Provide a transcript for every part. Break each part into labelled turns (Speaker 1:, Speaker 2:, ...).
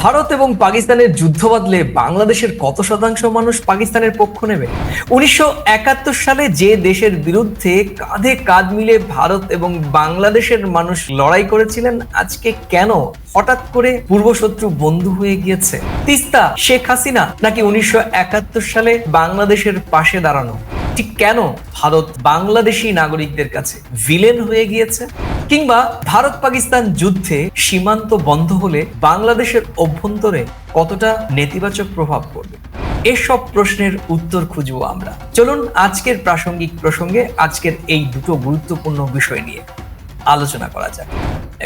Speaker 1: ভারত এবং পাকিস্তানের যুদ্ধ বাদলে বাংলাদেশের কত শতাংশ মানুষ পাকিস্তানের পক্ষ নেবে? উনিশশো একাত্তর সালে যে দেশের বিরুদ্ধে কাঁধে কাঁধ মিলে ভারত এবং বাংলাদেশের মানুষ লড়াই করেছিলেন, আজকে কেন হঠাৎ করে পূর্বশত্রু বন্ধু হয়ে গিয়েছে? তিস্তা, শেখ হাসিনা নাকি উনিশশো একাত্তর সালে বাংলাদেশের পাশে দাঁড়ানো? ঠিক কেন ভারত বাংলাদেশি নাগরিকদের কাছে ভিলেন হয়ে গিয়েছে? কিংবা ভারত পাকিস্তান যুদ্ধে সীমান্ত বন্ধ হলে বাংলাদেশের অভ্যন্তরে কতটা নেতিবাচক প্রভাব পড়বে? এসব প্রশ্নের উত্তর খুঁজবো আমরা। চলুন আজকের প্রাসঙ্গিক প্রসঙ্গে আজকের এই দুটো গুরুত্বপূর্ণ বিষয় নিয়ে আলোচনা করা যাক।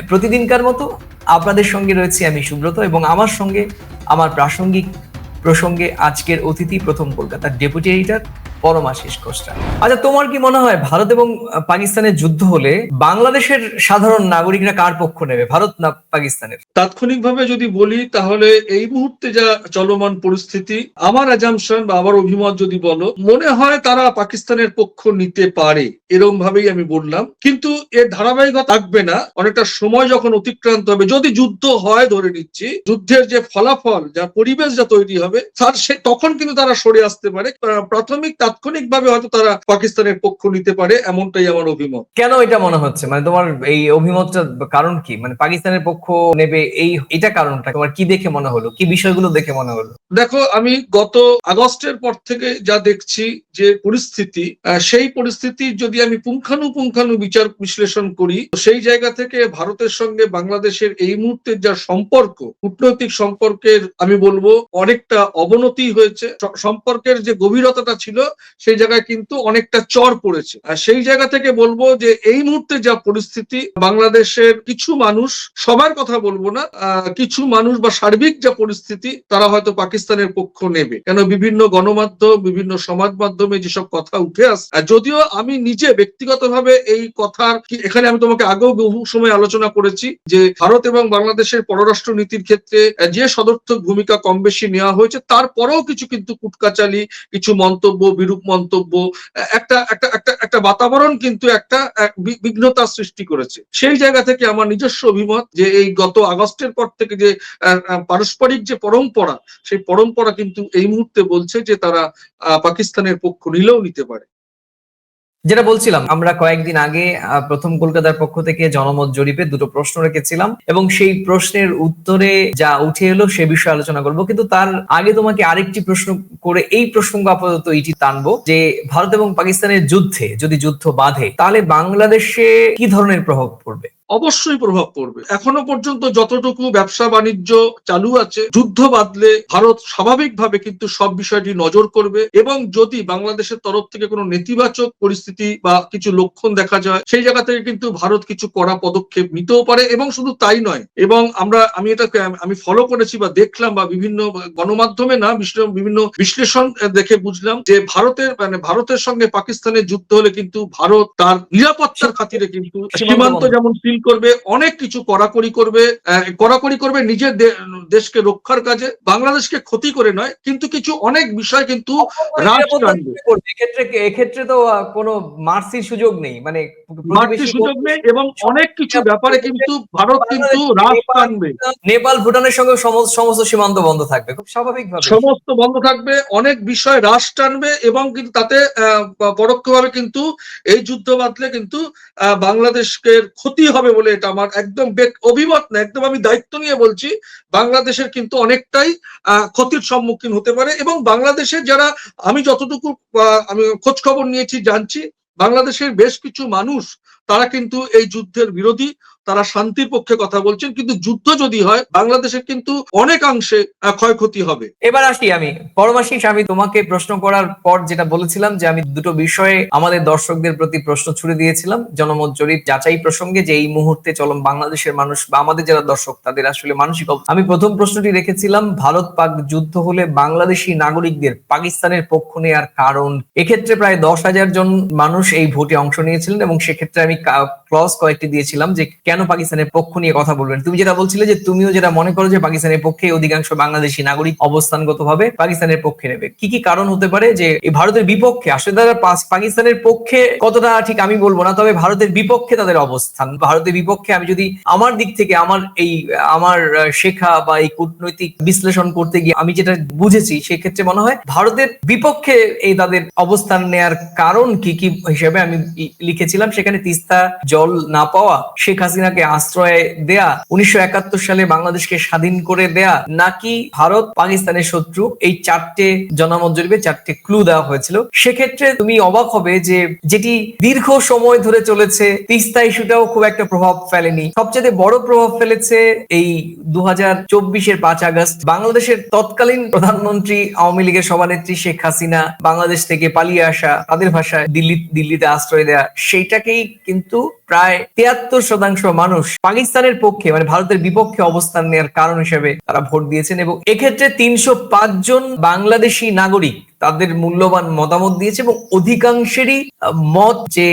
Speaker 1: প্রতিদিনকার মতো আপনাদের সঙ্গে রয়েছে আমি সুব্রত এবং আমার সঙ্গে আমার প্রাসঙ্গিক প্রসঙ্গে আজকের অতিথি প্রথম কলকাতার ডেপুটি এডিটর পরমাশিস ঘোষরা আচ্ছা তোমার কি মনে হয় ভারত এবং পাকিস্তানের যুদ্ধ হলে বাংলাদেশের সাধারণ নাগরিকরা কার পক্ষ নেবে, ভারত না পাকিস্তানের?
Speaker 2: তাৎক্ষণিকভাবে যদি বলি, তাহলে এই মুহূর্তে যা চলমান পরিস্থিতি, আমার অ্যাজামশন বা আমার অভিমত যদি বলো, মনে হয় তারা পাকিস্তানের পক্ষ নিতে পারে এরকম ভাবেই আমি বললাম। কিন্তু এর ধারাবাহিকতা থাকবে না, অনেকটা সময় যখন অতিক্রান্ত হবে, যদি যুদ্ধ হয় ধরে নিচ্ছি, যুদ্ধের যে ফলাফল, যা পরিবেশ যা তৈরি হবে, তার সে, তখন কিন্তু তারা সরে আসতে পারে। প্রাথমিক তাৎক্ষণিকভাবে হয়তো তারা পাকিস্তানের পক্ষ নিতে পারে এমনটাই আমার অভিমত।
Speaker 1: কেন এটা মনে হচ্ছে? মানে তোমার এই অভিমতটা কারণ কি? মানে পাকিস্তানের পক্ষ নেবে এই এটা কারণটা? তোমার কি দেখে মনে হলো? কি বিষয়গুলো দেখে মনে হলো?
Speaker 2: দেখো আমি গত আগস্টের পর থেকে যা দেখছি যে পরিস্থিতি সেই পরিস্থিতি যদি আমি পুঙ্খানুপুঙ্খানু বিচার বিশ্লেষণ করি তো সেই জায়গা থেকে ভারতের সঙ্গে বাংলাদেশের এই মুহূর্তের যা সম্পর্ক কূটনৈতিক সম্পর্কের আমি বলব অনেকটা অবনতি হয়েছে। সম্পর্কের যে গভীরতাটা ছিল সেই জায়গায় কিন্তু অনেকটা চর পড়েছে। আর সেই জায়গা থেকে বলব যে এই মুহূর্তে যা পরিস্থিতি, বাংলাদেশের কিছু মানুষ, সবার কথা বলব না কিছু মানুষ বা সার্বিক যা পরিস্থিতি, তারা হয়তো পাকিস্তানের পক্ষ নেবে। কেন বিভিন্ন গণমাধ্যম, বিভিন্ন সমাজ মাধ্যমে যেসব কথা উঠে আস যদিও আমি নিজে ব্যক্তিগতভাবে এই কথার এখানে আমি তোমাকে আগেও বহু সময় আলোচনা করেছি যে ভারত এবং বাংলাদেশের পররাষ্ট্র নীতির ক্ষেত্রে যে সদর্থক ভূমিকা কম বেশি নেওয়া হয়েছে, তারপরেও কিছু কিন্তু কুটকাচালি, কিছু মন্তব্য বিরূপ মন্তব্য, একটা একটা একটা একটা বাতাবরণ কিন্তু একটা বিঘ্নতার সৃষ্টি করেছে। সেই জায়গা থেকে আমার নিজস্ব অভিমত যে এই গত আগস্টের পর থেকে যে পারস্পরিক যে পরম্পরা, সেই পরম্পরা কিন্তু এই মুহূর্তে বলছে যে তারা পাকিস্তানের পক্ষ নিলেও নিতে পারে।
Speaker 1: যেটা বলছিলাম, আমরা কয়েকদিন আগে প্রথম কলকাতার পক্ষ থেকে জনমত জরিপে দুটো প্রশ্ন রেখেছিলাম এবং সেই প্রশ্নের উত্তরে যা উঠে এলো সে বিষয়ে আলোচনা করব। কিন্তু তার আগে তোমাকে আরেকটি প্রশ্ন করে এই প্রসঙ্গ আপাতত এটি টানবো যে ভারত এবং পাকিস্তানের যুদ্ধে যদি যুদ্ধ বাঁধে, তাহলে বাংলাদেশে কি ধরনের প্রভাব পড়বে?
Speaker 2: অবশ্যই প্রভাব পড়বে। এখনও পর্যন্ত যতটুকু ব্যবসা বাণিজ্য চালু আছে যুদ্ধ বাদলে ভারত স্বাভাবিকভাবে কিন্তু সব বিষয়টি নজর করবে এবং যদি বাংলাদেশের তরফ থেকে কোনো নেতিবাচক পরিস্থিতি বা কিছু লক্ষণ দেখা যায় সেই জায়গা থেকে কিন্তু ভারত কিছু কড়া পদক্ষেপ নিতেও পারে এবং শুধু তাই নয় এবং আমরা আমি এটা আমি ফলো করেছি বা দেখলাম বা বিভিন্ন গণমাধ্যমে না বিভিন্ন বিশ্লেষণ দেখে বুঝলাম যে ভারতের মানে ভারতের সঙ্গে পাকিস্তানের যুদ্ধ হলে কিন্তু ভারত তার নিরাপত্তার খাতিরে কিন্তু সীমান্ত যেমন সিল করবে অনেক কিছু কড়াকড়ি করবে কড়াকড়ি করবে নিজের দেশকে রক্ষার কাজে বাংলাদেশকে ক্ষতি করে নয় কিন্তু কিছু অনেক বিষয় কিন্তু রাশ?
Speaker 1: এক্ষেত্রে এক্ষেত্রে তো কোনো মার্সির সুযোগ নেই মানে প্রতিবেশী
Speaker 2: সুযোগ নেই এবং অনেক কিছু ব্যাপারে কিন্তু ভারত কিন্তু রাশ টানবে
Speaker 1: নেপাল ভুটানের সঙ্গে সমস্ত সীমান্ত বন্ধ থাকবে খুব স্বাভাবিক
Speaker 2: সমস্ত বন্ধ থাকবে অনেক বিষয় হ্রাস টানবে এবং কিন্তু তাতে আহ, পরোক্ষভাবে কিন্তু এই যুদ্ধ বাঁধলে কিন্তু আহ, বাংলাদেশকে ক্ষতি হবে বলে এটা আমার একদম অভিমত না, একদম আমি দায়িত্ব নিয়ে বলছি, বাংলাদেশের কিন্তু অনেকটাই ক্ষতির সম্মুখীন হতে পারে এবং বাংলাদেশের যারা, আমি যতটুকু আমি খোঁজ খবর নিয়েছি, জানছি, বাংলাদেশের বেশ কিছু মানুষ, তারা কিন্তু এই যুদ্ধের বিরোধী তারা শান্তির পক্ষে কথা বলছেন, কিন্তু যুদ্ধ যদি হয়, বাংলাদেশের কিন্তু অনেকাংশে ক্ষয়ক্ষতি হবে।
Speaker 1: এবার আসি আমি। পরমাশিস আমি তোমাকে প্রশ্ন করার পর যেটা বলেছিলাম যে আমি দুটো বিষয়ে আমাদের দর্শকদের প্রতি প্রশ্ন ছুড়ে দিয়েছিলাম, জনমত জরিপ যাচাই প্রসঙ্গে যে এই মুহূর্তে চলম বাংলাদেশের মানুষ বা আমাদের যারা দর্শক, তাদের আসলে মানসিক আমি প্রথম প্রশ্নটি রেখেছিলাম, ভারত পাক যুদ্ধ হলে বাংলাদেশি নাগরিকদের পাকিস্তানের পক্ষ নেওয়ার কারণ। এক্ষেত্রে প্রায় দশ হাজার জন মানুষ এই ভোটে অংশ নিয়েছিলেন এবং সেক্ষেত্রে আমি ক্লজ কয়েকটি দিয়েছিলাম যে কেন পাকিস্তানের পক্ষ নিয়ে কথা বলবেন? তুমি যেটা বলছিলে যে তুমিও যেটা মনে করো যে পাকিস্তানের পক্ষে অধিকাংশ বাংলাদেশি নাগরিক অবস্থানগতভাবে পাকিস্তানের পক্ষে নেবে। কি কি কারণ হতে পারে যে ভারতের বিপক্ষে, আসলে তারা পাকিস্তানের পক্ষে কতটা, ঠিক আমি বলব না, তবে ভারতের বিপক্ষে তাদের অবস্থান। ভারতের বিপক্ষে আমি যদি আমার দিক থেকে আমার এই, আমার শেখা বা এই কূটনৈতিক বিশ্লেষণ করতে গিয়ে আমি যেটা বুঝেছি, সেক্ষেত্রে মনে হয় ভারতের বিপক্ষে এই তাদের অবস্থান নেয়ার কারণ কি কি হিসেবে আমি লিখেছিলাম। সেখানে তিস্তা জল না পাওয়া শেখ হাসিনাকে আশ্রয় দেয়া, উনিশশো একাত্তর সালে বাংলাদেশকে স্বাধীন করে দেয়া, নাকি ভারত পাকিস্তানের শত্রু? এই চারটে জনমত জরিপে চারটে ক্লু দেওয়া হয়েছিল। সেক্ষেত্রে তুমি অবাক হবে যে যেটি দীর্ঘ সময় ধরে চলেছে, তিস্তা ইস্যুটাও খুব একটা প্রভাব ফেলেনি। সবচেয়ে বড় প্রভাব ফেলেছে এই দু হাজার চব্বিশের পাঁচ আগস্ট। বাংলাদেশের তৎকালীন প্রধানমন্ত্রী, আওয়ামী লীগের সভানেত্রী শেখ হাসিনা বাংলাদেশ থেকে পালিয়ে আসা, তাদের ভাষায় দিল্লি, দিল্লিতে আশ্রয় দেয়া, সেইটাকেই কিন্তু প্রায় তিয়াত্তর শতাংশ মানুষ পাকিস্তানের পক্ষে মানে ভারতের বিপক্ষে অবস্থান নেওয়ার কারণ হিসেবে তারা ভোট দিয়েছেন এবং এক্ষেত্রে তিনশো পাঁচ জন বাংলাদেশি নাগরিক তাদের মূল্যবান মতামত দিয়েছে এবং অধিকাংশেরই মত যে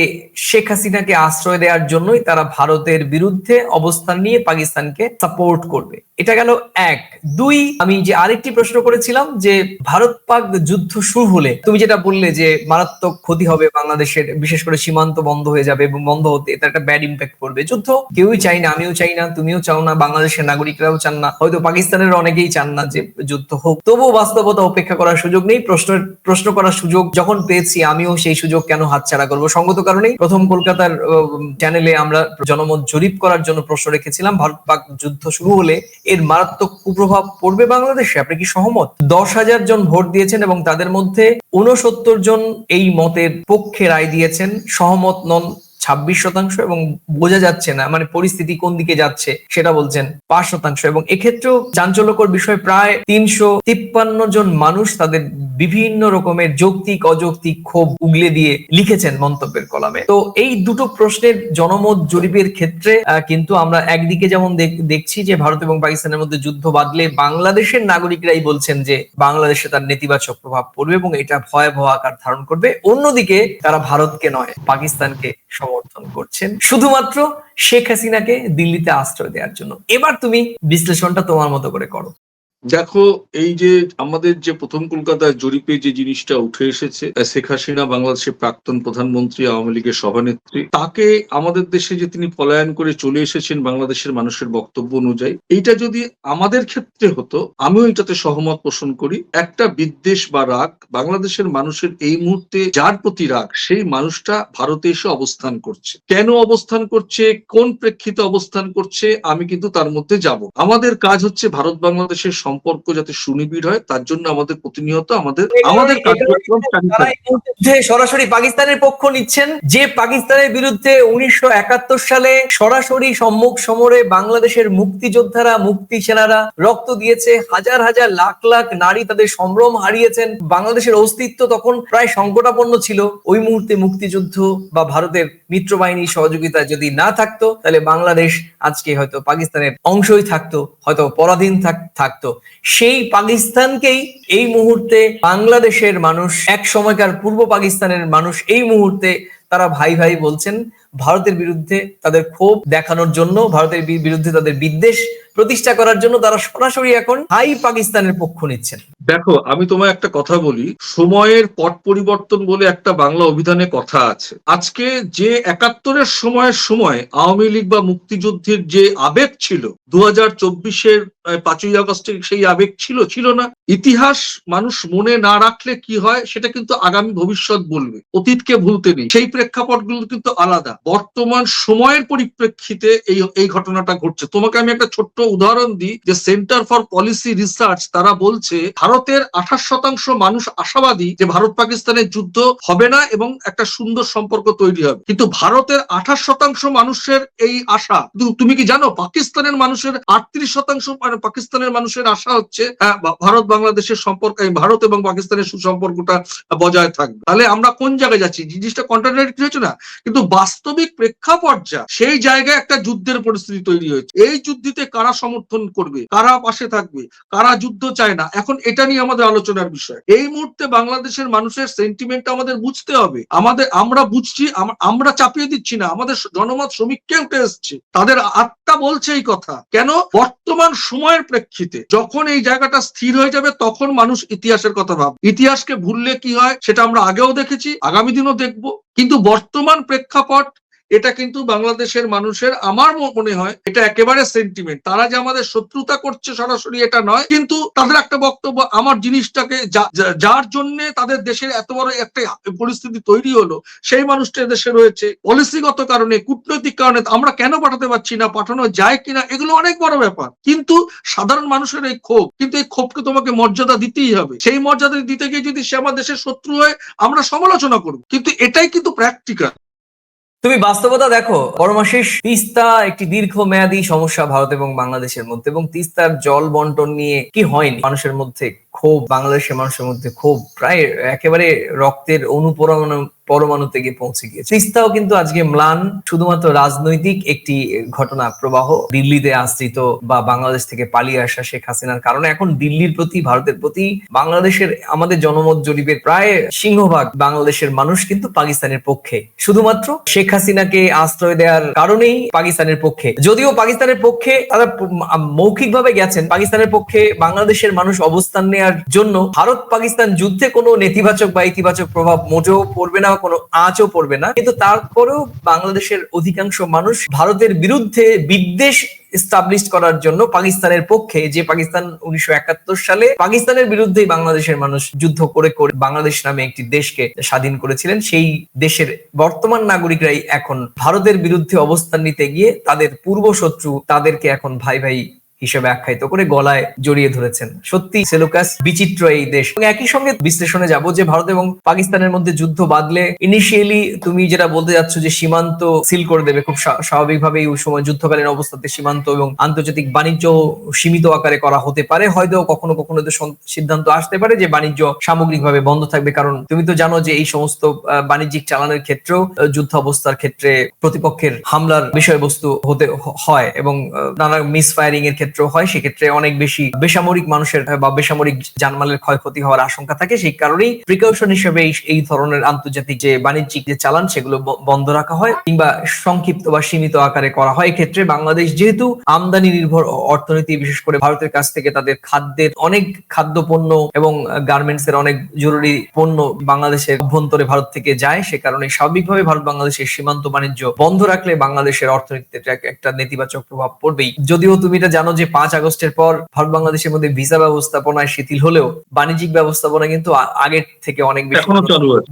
Speaker 1: শেখ হাসিনাকে আশ্রয় দেওয়ার জন্যই তারা ভারতের বিরুদ্ধে অবস্থান নিয়ে পাকিস্তানকে সাপোর্ট করবে। এটা গেল এক। দুই, আমি যে আরেকটি প্রশ্ন করেছিলাম যে ভারত পাক যুদ্ধ শুরু হলে, তুমি যেটা বললে যে মারাত্মক ক্ষতি হবে বাংলাদেশের, বিশেষ করে সীমান্ত বন্ধ হয়ে যাবে এবং বন্ধ হতে এটা একটা ব্যাড ইম্প্যাক্ট করবে যুদ্ধ কেউই চাই না, আমিও চাই না, তুমিও চাও না, বাংলাদেশের নাগরিকরাও চান না। হয়তো পাকিস্তানের অনেকেই চান না যে যুদ্ধ হোক। তবুও বাস্তবতা উপেক্ষা করার সুযোগ নেই। প্রশ্ন প্রশ্ন করার সুযোগ যখন পেয়েছি, আমিও সেই সুযোগ কেন হাতছাড়া করব? সঙ্গত কারণেই প্রথম কলকাতার চ্যানেলে আমরা জনমত জরিপ করার জন্য প্রশ্ন রেখেছিলাম। ভারত পাক যুদ্ধ শুরু হলে এর মারাত্মক কুপ্রভাব পড়বে বাংলাদেশে। আপনি কি সহমত? দশ হাজার জন ভোট দিয়েছেন এবং তাদের মধ্যে উনসত্তর জন এই মতের পক্ষে রায় দিয়েছেন। সহমত নন ছাব্বিশ শতাংশ এবং বোঝা যাচ্ছে না মানে পরিস্থিতি কোন দিকে যাচ্ছে সেটা বলছেন পাঁচ শতাংশ। এবং এক্ষেত্রেও চাঞ্চল্যকর বিষয়, প্রায় তিনশো তিপ্পান্ন জন মানুষ তাদের বিভিন্ন রকমের যৌক্তিক, অযৌক্তিক ক্ষোভ উগলে দিয়ে লিখেছেন মন্তব্যের কলামে। তো এই দুটো প্রশ্নের জনমত জরিপের ক্ষেত্রে কিন্তু আমরা একদিকে যেমন দেখ- দেখছি যে ভারত এবং পাকিস্তানের মধ্যে যুদ্ধ বাদলে বাংলাদেশের নাগরিকরাই বলছেন যে বাংলাদেশে তার নেতিবাচক প্রভাব পড়বে এবং এটা ভয়াবহ আকার ধারণ করবে। অন্যদিকে তারা ভারতকে নয়, পাকিস্তানকে সমর্থন করছেন। শুধুমাত্র শেখ হাসিনাকে দিল্লিতে আশ্রয় দেওয়ার জন্য। এবার তুমি বিশ্লেষণটা তোমার মতো করে করো।
Speaker 2: দেখো, এই যে আমাদের যে প্রথম কলকাতায় জরিপে যে জিনিসটা উঠে এসেছে শেখ হাসিনা বাংলাদেশের প্রাক্তন প্রধানমন্ত্রী, আওয়ামী লীগের সভানেত্রী, তাকে আমাদের দেশে যে তিনি পলায়ন করে চলে এসেছেন বাংলাদেশের মানুষের বক্তব্য অনুযায়ী, এইটা যদি আমাদের ক্ষেত্রে হতো, আমিও এটাতে সহমত পোষণ করি, একটা বিদ্বেষ বা রাগ, বাংলাদেশের মানুষের এই মুহূর্তে যার প্রতি রাগ, সেই মানুষটা ভারতে এসে অবস্থান করছে। কেন অবস্থান করছে, কোন প্রেক্ষিতে অবস্থান করছে, আমি কিন্তু তার মধ্যে যাব। আমাদের কাজ হচ্ছে ভারত বাংলাদেশের সম্পর্ক যাতে সুনিবিড় হয় তার জন্য আমাদের প্রতিনিয়ত আমাদের আমাদের কার্যক্রম
Speaker 1: মুহূর্তে সরাসরি পাকিস্তানের পক্ষ নিচ্ছেন যে পাকিস্তানের বিরুদ্ধে উনিশশো একাত্তর সালে সরাসরি সম্মুখ সমরে বাংলাদেশের মুক্তিযোদ্ধারা মুক্তি সেনারা রক্ত দিয়েছে হাজার হাজার লাখ লাখ নারী তাদের সম্ভ্রম হারিয়েছেন। বাংলাদেশের অস্তিত্ব তখন প্রায় সংকটাপন্ন ছিল। ওই মুহূর্তে মুক্তিযুদ্ধ বা ভারতের মিত্র বাহিনীর সহযোগিতা যদি না থাকতো তাহলে বাংলাদেশ আজকে হয়তো পাকিস্তানের অংশই থাকতো হয়তো পরাধীন থাক- থাকতো। সেই পাকিস্তানকেই এই মুহূর্তে বাংলাদেশের মানুষ, এক সময়কার পূর্ব পাকিস্তানের মানুষ এই মুহূর্তে তারা ভাই ভাই বলছেন, ভারতের বিরুদ্ধে তাদের ক্ষোভ দেখানোর জন্য, ভারতের বিরুদ্ধে তাদের বিদ্বেষ প্রতিষ্ঠা করার জন্য তারা সরাসরি এখন হাই পাকিস্তানের পক্ষ নিচ্ছেন।
Speaker 2: দেখো, আমি তোমায় একটা কথা বলি, সময়ের পট পরিবর্তন বলে একটা বাংলা অভিধানে কথা আছে। আজকে যে একাত্তরের সময়ের সময় আওয়ামী লীগ বা মুক্তিযুদ্ধের যে আবেগ ছিল দু হাজার চব্বিশের পাঁচই আগস্টের সেই আবেগ ছিল ছিল না। ইতিহাস মানুষ মনে না রাখলে কি হয়, সেটা কিন্তু আগামী ভবিষ্যৎ বলবে। অতীতকে ভুলতে নেই। সেই প্রেক্ষাপটগুলো কিন্তু আলাদা। বর্তমান সময়ের পরিপ্রেক্ষিতে এই এই ঘটনাটা ঘটছে। তোমাকে আমি একটা ছোট্ট উদাহরণ দিই যে সেন্টার ফর পলিসি রিসার্চ তারা বলছে ভারতের আঠাশ শতাংশ মানুষ আশাবাদী যে ভারত পাকিস্তানের যুদ্ধ হবে না এবং একটা সুন্দর সম্পর্ক তৈরি হবে। কিন্তু ভারতের আঠাশ শতাংশ মানুষের এই আশা তুমি কি জানো পাকিস্তানের মানুষের আটত্রিশ শতাংশ মানে পাকিস্তানের মানুষের আশা হচ্ছে হ্যাঁ, ভারত বাংলাদেশের সম্পর্ক ভারত এবং পাকিস্তানের সুসম্পর্কটা বজায় থাকবে। তাহলে আমরা কোন জায়গায় যাচ্ছি? জিনিসটা কন্ট্রাডিক্টরি হচ্ছে না? কিন্তু বাস্তবিক প্রেক্ষাপট যা সেই জায়গায় একটা যুদ্ধের পরিস্থিতি তৈরি হয়েছে। এই যুদ্ধে কারা সমর্থন করবে, কারা পাশে থাকবে, কারা যুদ্ধ চায় না, এখন এটা নিয়ে আমাদের আলোচনার বিষয়। এই মুহূর্তে বাংলাদেশের মানুষের সেন্টিমেন্ট আমাদের বুঝতে হবে। আমাদের, আমরা বুঝছি আমরা চাপিয়ে দিচ্ছি না, আমাদের জনমত সমীক্ষা উঠে এসছে তাদের আত্মা বলছে এই কথা। কেন? বর্তমান সময়ের প্রেক্ষিতে যখন এই জায়গাটা স্থির হয়ে যাবে, তখন মানুষ ইতিহাসের কথা ভাব, ইতিহাসকে ভুললে কি হয়, সেটা আমরা আগেও দেখেছি, আগামী দিনও দেখব। কিন্তু বর্তমান প্রেক্ষাপট এটা কিন্তু বাংলাদেশের মানুষের আমার মনে হয় এটা একেবারে সেন্টিমেন্ট তারা যে আমাদের শত্রুতা করছে সরাসরি এটা নয়, কিন্তু তাদের একটা বক্তব্য, আমার জিনিসটাকে যার জন্য তাদের দেশের এত বড় একটা পরিস্থিতি তৈরি হলো, সেই মানুষটা দেশে রয়েছে। পলিসিগত কারণে, কূটনৈতিক কারণে আমরা কেন পাঠাতে পারছি না, পাঠানো যায় কিনা, এগুলো অনেক বড় ব্যাপার। কিন্তু সাধারণ মানুষের এই ক্ষোভ, কিন্তু এই ক্ষোভকে তোমাকে মর্যাদা দিতেই হবে। সেই মর্যাদা দিতে গিয়ে যদি সে আমার দেশের শত্রু হয়, আমরা সমালোচনা করব। কিন্তু এটাই কিন্তু প্র্যাকটিক্যাল
Speaker 1: তুমি বাস্তবতা দেখো। পরমাশিস তিস্তা একটি দীর্ঘমেয়াদী সমস্যা ভারত এবং বাংলাদেশের মধ্যে এবং তিস্তার জল বন্টন নিয়ে কি হয়নি? মানুষের মধ্যে খুব বাংলাদেশের মানুষের মধ্যে খুব প্রায় একেবারে রক্তের অনুপরমাণু পরমাণুতে গিয়ে পৌঁছে গিয়েছে। তিস্তাও কিন্তু আজকে ম্লান শুধুমাত্র রাজনৈতিক একটি ঘটনা, প্রবাহ দিল্লিতে আশ্রিত বা বাংলাদেশ থেকে পালিয়ে আসা শেখ হাসিনার কারণে। এখন দিল্লির প্রতি, ভারতের প্রতি, বাংলাদেশের আমাদের জনমত জরিপের প্রায় সিংহভাগ বাংলাদেশের মানুষ কিন্তু পাকিস্তানের পক্ষে। শুধুমাত্র শেখ হাসিনাকে আশ্রয় দেওয়ার কারণেই পাকিস্তানের পক্ষে। যদিও পাকিস্তানের পক্ষে তারা মৌখিকভাবে গেছেন। পাকিস্তানের পক্ষে বাংলাদেশের মানুষ অবস্থান নেওয়ার জন্য ভারত পাকিস্তান যুদ্ধে কোনো নেতিবাচক বা ইতিবাচক প্রভাব মোটেও পড়বে না কোনো আঁচও পড়বে না। কিন্তু তারপরেও বাংলাদেশের অধিকাংশ মানুষ ভারতের বিরুদ্ধে বিদ্বেষ করার জন্য পাকিস্তানের পক্ষে, যে পাকিস্তান উনিশশো একাত্তর সালে পাকিস্তানের বিরুদ্ধেই বাংলাদেশের মানুষ যুদ্ধ করে করে বাংলাদেশ নামে একটি দেশকে স্বাধীন করেছিলেন। সেই দেশের বর্তমান নাগরিকরাই এখন ভারতের বিরুদ্ধে অবস্থান নিতে গিয়ে তাদের পূর্ব শত্রু তাদেরকে এখন ভাই ভাই হিসেবে আখ্যায়িত করে গলায় জড়িয়ে ধরেছেন। সত্যি সেলুকাস বিচিত্র এই দেশ। একই সঙ্গে বিশ্লেষণে যাব যে ভারত এবং পাকিস্তানের মধ্যে যুদ্ধ বাদলে ইনিশিয়ালি তুমি যেটা বলতে যাচ্ছ যে সীমান্ত সিল করে দেবে খুব স্বা- স্বাভাবিকভাবেই ওই সময় যুদ্ধকালীন অবস্থাতে সীমান্ত এবং আন্তর্জাতিক বাণিজ্য সীমিত আকারে করা হতে পারে। হয়তো কখনো কখনো তো সিদ্ধান্ত আসতে পারে যে বাণিজ্য সামগ্রিকভাবে বন্ধ থাকবে। কারণ তুমি তো জানো যে এই সমস্ত বাণিজ্যিক চালানোর ক্ষেত্রেও যুদ্ধ অবস্থার ক্ষেত্রে প্রতিপক্ষের হামলার বিষয়বস্তু হতে হয় এবং নানা মিসফায়ারিং এর ক্ষেত্রেও হয়, সেক্ষেত্রে অনেক বেশি বেসামরিক মানুষের বা বেসামরিক জানমালের ক্ষয়ক্ষতি হওয়ার আশঙ্কা থাকে। সেই কারণেই প্রিকশন হিসেবে এই- ধরনের আন্তর্জাতিক যে বাণিজ্যিক যে চালান, সেগুলো বন্ধ রাখা হয় কিংবা সংক্ষিপ্ত বা সীমিত আকারে করা হয়। এক্ষেত্রে বাংলাদেশ যেহেতু আমদানি নির্ভর অর্থনীতি, বিশেষ করে ভারতের কাছ থেকে তাদের খাদ্যের অনেক খাদ্যপণ্য এবং গার্মেন্টস এর অনেক জরুরি পণ্য বাংলাদেশের অভ্যন্তরে ভারত থেকে যায়, সে কারণে স্বাভাবিকভাবে ভারত বাংলাদেশের সীমান্ত বাণিজ্য বন্ধ রাখলে বাংলাদেশের অর্থনীতিতে একটা নেতিবাচক প্রভাব পড়বেই। যদিও তুমি এটা জানো যে পাঁচ আগস্টের পর ভারত বাংলাদেশের মধ্যে ভিসা ব্যবস্থাপনায় শিথিল হলেও বাণিজ্যিক ব্যবস্থাপনা কিন্তু আগের থেকে অনেক বেশি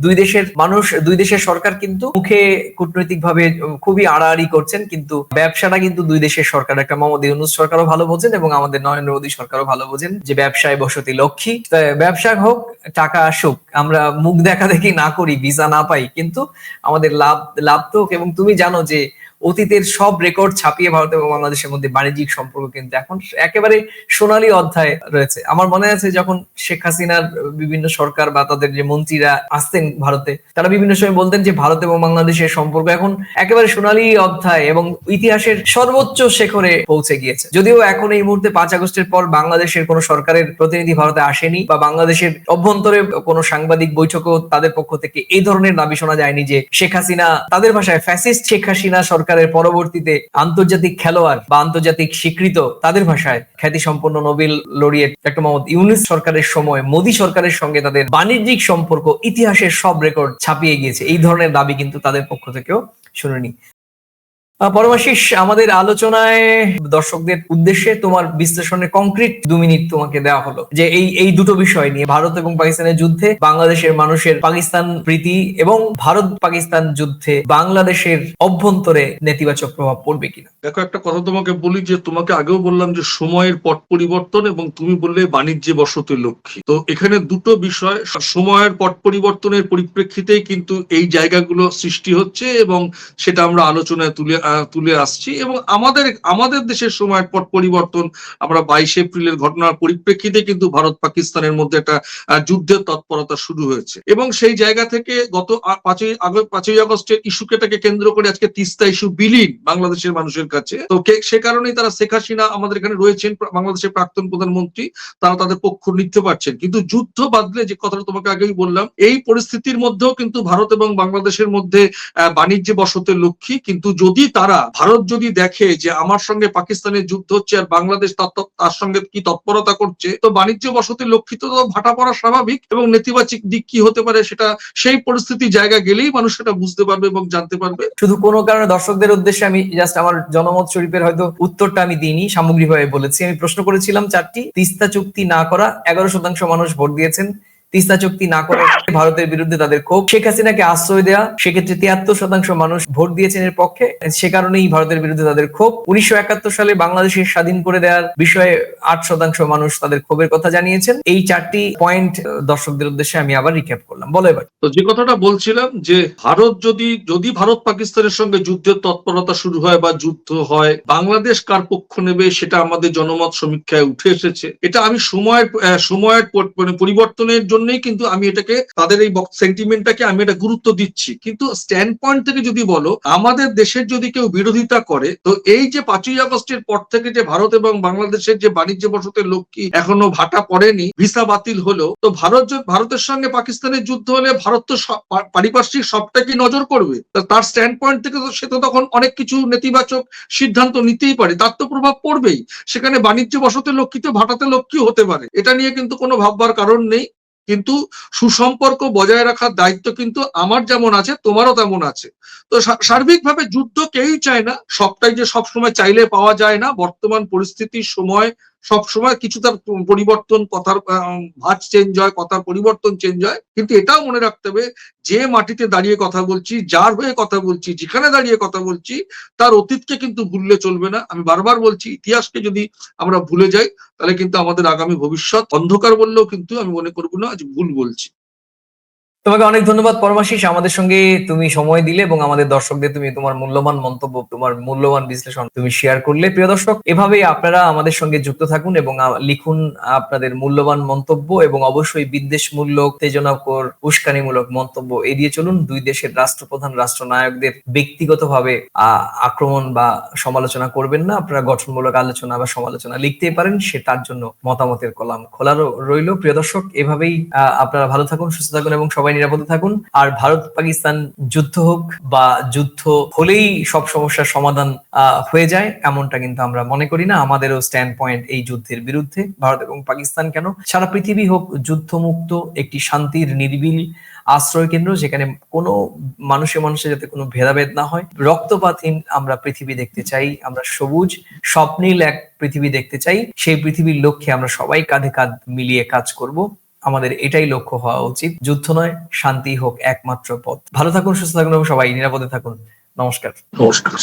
Speaker 1: দুই দেশের মানুষ দুই দেশের সরকার কিন্তু মুখে কূটনৈতিক ভাবে খুবই আড়াআড়ি করছেন কিন্তু ব্যবসাটা কিন্তু দুই দেশের সরকার। একটা মোহাম্মদ ইউনুস সরকারও ভালো বোঝেন এবং আমাদের নরেন্দ্র মোদী সরকারও ভালো বোঝেন যে ব্যবসায় বসতি লক্ষ্মী। ব্যবসা হোক টাকা আসুক আমরা মুখ দেখা দেখি না করি ভিসা না পাই কিন্তু আমাদের লাভ লাভ তো এবং তুমি জানো যে অতীতের সব রেকর্ড ছাপিয়ে ভারত এবং বাংলাদেশের মধ্যে বাণিজ্যিক সম্পর্ক কিন্তু এখন একেবারে সোনালী অধ্যায় রয়েছে। আমার মনে আছে যখন শেখ হাসিনার বিভিন্ন সরকার বা তাদের যে মন্ত্রীরা আসতেন ভারতে, তারা বিভিন্ন সময় বলতেন যে ভারত এবং বাংলাদেশের সম্পর্ক এখন একেবারে সোনালী অধ্যায় এবং ইতিহাসের সর্বোচ্চ শেখরে পৌঁছে গিয়েছে। যদিও এখন এই মুহূর্তে পাঁচ আগস্টের পর বাংলাদেশের কোনো সরকারের প্রতিনিধি ভারতে আসেনি বা বাংলাদেশের অভ্যন্তরে কোনো সাংবাদিক বৈঠকও তাদের পক্ষ থেকে এই ধরনের দাবি শোনা যায়নি যে শেখ হাসিনা তাদের ভাষায় ফ্যাসিস্ট শেখ হাসিনা সরকারের পরবর্তীতে আন্তর্জাতিক খেলোয়াড় বা আন্তর্জাতিক স্বীকৃত তাদের ভাষায় খ্যাতি সম্পন্ন নোবেল লড়িয়ে ডক্টর মোহাম্মদ ইউনুস সরকারের সময় মোদী সরকারের সঙ্গে তাদের বাণিজ্যিক সম্পর্ক, ইতিহাসের সব রেকর্ড ছাপিয়ে গিয়েছে। এই ধরনের দাবি কিন্তু তাদের পক্ষ থেকেও শুনিনি। পরমাশিস, আমাদের আলোচনায় দর্শকদের উদ্দেশ্যে তোমার বিশ্লেষণে কংক্রিট দু মিনিট তোমাকে দেওয়া হলো যে এই এই দুটো বিষয় নিয়ে, ভারত এবং পাকিস্তানের যুদ্ধে, বাংলাদেশের মানুষের পাকিস্তান প্রীতি এবং ভারত পাকিস্তান যুদ্ধে বাংলাদেশের অভ্যন্তরে নেতিবাচক প্রভাব পড়বে কিনা?
Speaker 2: দেখো, একটা কথা তোমাকে বলি যে তোমাকে আগেও বললাম যে সময়ের পট পরিবর্তন এবং তুমি বললে বাণিজ্যে বসতি লক্ষ্মী। তো এখানে দুটো বিষয়, সময়ের পট পরিবর্তনের পরিপ্রেক্ষিতেই কিন্তু এই জায়গাগুলো সৃষ্টি হচ্ছে এবং সেটা আমরা আলোচনায় তুলে তুলে আসছি এবং আমাদের আমাদের দেশের সময়ের পর পরিবর্তন, আমরা বাইশে এপ্রিলের ঘটনার পরিপ্রেক্ষিতে কিন্তু ভারত পাকিস্তানের মধ্যে একটা যুদ্ধের তৎপরতা শুরু হয়েছে। এবং সেই জায়গা থেকে গত পাঁচই পাঁচই আগস্টের ইস্যুকেটাকে কেন্দ্র করে আজকে তিস্তা ইস্যু বিলীন বাংলাদেশের মানুষের কাছে। তো সে কারণেই তারা শেখ হাসিনা আমাদের এখানে রয়েছেন বাংলাদেশের প্রাক্তন প্রধানমন্ত্রী, তারা তাদের পক্ষ নিতে পারছেন। কিন্তু যুদ্ধ বাদলে যে কথাটা তোমাকে আগেই বললাম, এই পরিস্থিতির মধ্যেও কিন্তু ভারত এবং বাংলাদেশের মধ্যে বাণিজ্যে বসতে লক্ষ্মী, কিন্তু যদি তারা, ভারত যদি দেখে যে আমার সঙ্গে পাকিস্তানের যুদ্ধ হচ্ছে আর বাংলাদেশ তার সঙ্গে কি তৎপরতা করছে, তো বাণিজ্য বসতি লক্ষিত তো ভাটা পড়া স্বাভাবিক এবং নেতিবাচক দিক কি হতে পারে সেটা সেই পরিস্থিতি জায়গা গেলেই মানুষ সেটা বুঝতে পারবে এবং জানতে পারবে।
Speaker 1: শুধু কোনো কারণে দর্শকদের উদ্দেশ্যে আমি জাস্ট আমার জনমত শরীফের হয়তো উত্তরটা আমি দিইনি, সামগ্রিকভাবে বলেছি। আমি প্রশ্ন করেছিলাম চারটি, তিস্তা চুক্তি না করা, এগারো শতাংশ মানুষ ভোট দিয়েছেন। তিস্তা চুক্তি না করা ভারতের বিরুদ্ধে তাদের ক্ষোভ। শেখ হাসিনাকে আশ্রয় দেওয়া সেক্ষেত্রে তিয়াত্তর শতাংশ মানুষ ভোট দিয়েছেন এর পক্ষে। সে কারণেই ভারতের বিরুদ্ধে তাদের ক্ষোভ। উনিশশো একাত্তর সালে বাংলাদেশের স্বাধীন করে দেওয়ার বিষয়ে আট শতাংশ মানুষ তাদের ক্ষোভের কথা জানিয়েছেন। এই চারটি পয়েন্ট দর্শকদের উদ্দেশ্যে আমি আবার রিক্যাপ করলাম। বলো এবার।
Speaker 2: তো যে কথাটা বলছিলাম যে ভারত যদি যদি ভারত পাকিস্তানের সঙ্গে যুদ্ধের তৎপরতা শুরু হয় বা যুদ্ধ হয়, বাংলাদেশ কার পক্ষ নেবে সেটা আমাদের জনমত সমীক্ষায় উঠে এসেছে। এটা আমি সময়ের সময়ের মানে পরিবর্তনের জন্যই কিন্তু আমি এটাকে, তাদের এই সেন্টিমেন্টটাকে আমি এটা গুরুত্ব দিচ্ছি। কিন্তু স্ট্যান্ড পয়েন্ট থেকে যদি বলো, আমাদের দেশের যদি কেউ বিরোধিতা করে, তো এই যে পাঁচই আগস্টের পর থেকে যে ভারত এবং বাংলাদেশের যে বাণিজ্য বসতের লক্ষ্মী এখনও ভাটা পড়েনি, ভিসা বাতিল হলো, তো ভারত ভারতের সঙ্গে পাকিস্তানের যুদ্ধ হলে ভারত তো পারিপার্শ্বিক সবটাকে নজর করবে। তার স্ট্যান্ড পয়েন্ট থেকে তো সে তো তখন অনেক কিছু নেতিবাচক সিদ্ধান্ত নিতেই পারে, তার তো প্রভাব পড়বেই। সেখানে বাণিজ্য বসতে লক্ষ্মী তো ভাটাতে লক্ষ্মী হতে পারে। এটা নিয়ে কিন্তু কোনো ভাববার কারণ নেই। কিন্তু সুসম্পর্ক বজায় রাখার দায়িত্ব কিন্তু আমার যেমন আছে, তোমারও তেমন আছে। তো সার্বিকভাবে যুদ্ধ কেউই চায় না, সবটাই যে সবসময় চাইলে পাওয়া যায় না, বর্তমান পরিস্থিতির সময় সব সময় কিছু তার পরিবর্তন, কথার ভাজ চেঞ্জ হয়, কথার পরিবর্তন চেঞ্জ হয়। কিন্তু এটাও মনে রাখতে হবে, যে মাটিতে দাঁড়িয়ে কথা বলছি, যার হয়ে কথা বলছি, যেখানে দাঁড়িয়ে কথা বলছি, তার অতীতকে কিন্তু ভুললে চলবে না। আমি বারবার বলছি, ইতিহাসকে যদি আমরা ভুলে যাই, তাহলে কিন্তু আমাদের আগামী ভবিষ্যৎ অন্ধকার বললেও কিন্তু আমি মনে করব না, আজ ভুল বলছি।
Speaker 1: তোমাকে অনেক ধন্যবাদ পরমাশিস। আমাদের সঙ্গে তুমি সময় দিলে এবং আমাদের দর্শকদের তুমি তোমার মূল্যবান মন্তব্য, তোমার মূল্যবান বিশ্লেষণ তুমি শেয়ার করলে। প্রিয় দর্শক, এভাবেই আপনারা আমাদের সঙ্গে যুক্ত থাকুন এবং লিখুন আপনাদের মূল্যবান মন্তব্য এবং অবশ্যই বিদ্বেষমূলক, উত্তেজনাকর, উস্কানিমূলক মন্তব্য এড়িয়ে চলুন। দুই দেশের রাষ্ট্রপ্রধান, রাষ্ট্রনায়কদের ব্যক্তিগতভাবে আক্রমণ বা সমালোচনা করবেন না। আপনারা গঠনমূলক আলোচনা বা সমালোচনা লিখতেই পারেন, সে তার জন্য মতামতের কলাম খোলা রইল। প্রিয় দর্শক, এভাবেই আপনারা ভালো থাকুন, সুস্থ থাকুন এবং সবাই নিরাপদে থাকুন। আর ভারত পাকিস্তান যুদ্ধ হোক বা যুদ্ধ হলেই সব সমস্যার সমাধান হয়ে যায়, এমনটা কিন্তু আমরা মনে করি না। আমাদেরও স্ট্যান্ড পয়েন্ট এই যুদ্ধের বিরুদ্ধে, ভারত এবং পাকিস্তান কেন? সারা পৃথিবী হোক যুদ্ধমুক্ত একটি শান্তির, নিরিবিল আশ্রয় কেন্দ্র যেখানে কোনো মানুষে মানুষে যাতে কোনো ভেদাভেদ না হয়। রক্তপাতহীন আমরা পৃথিবী দেখতে চাই, আমরা সবুজ, স্বপ্নীল এক পৃথিবী দেখতে চাই। সেই পৃথিবীর লক্ষ্যে আমরা সবাই কাঁধে কাঁধ মিলিয়ে কাজ করব। আমাদের এটাই লক্ষ্য হওয়া উচিত। যুদ্ধ নয় শান্তি হোক একমাত্র পথ। ভালো থাকুন, সুস্থ থাকুন এবং সবাই নিরাপদে থাকুন। নমস্কার।
Speaker 2: নমস্কার।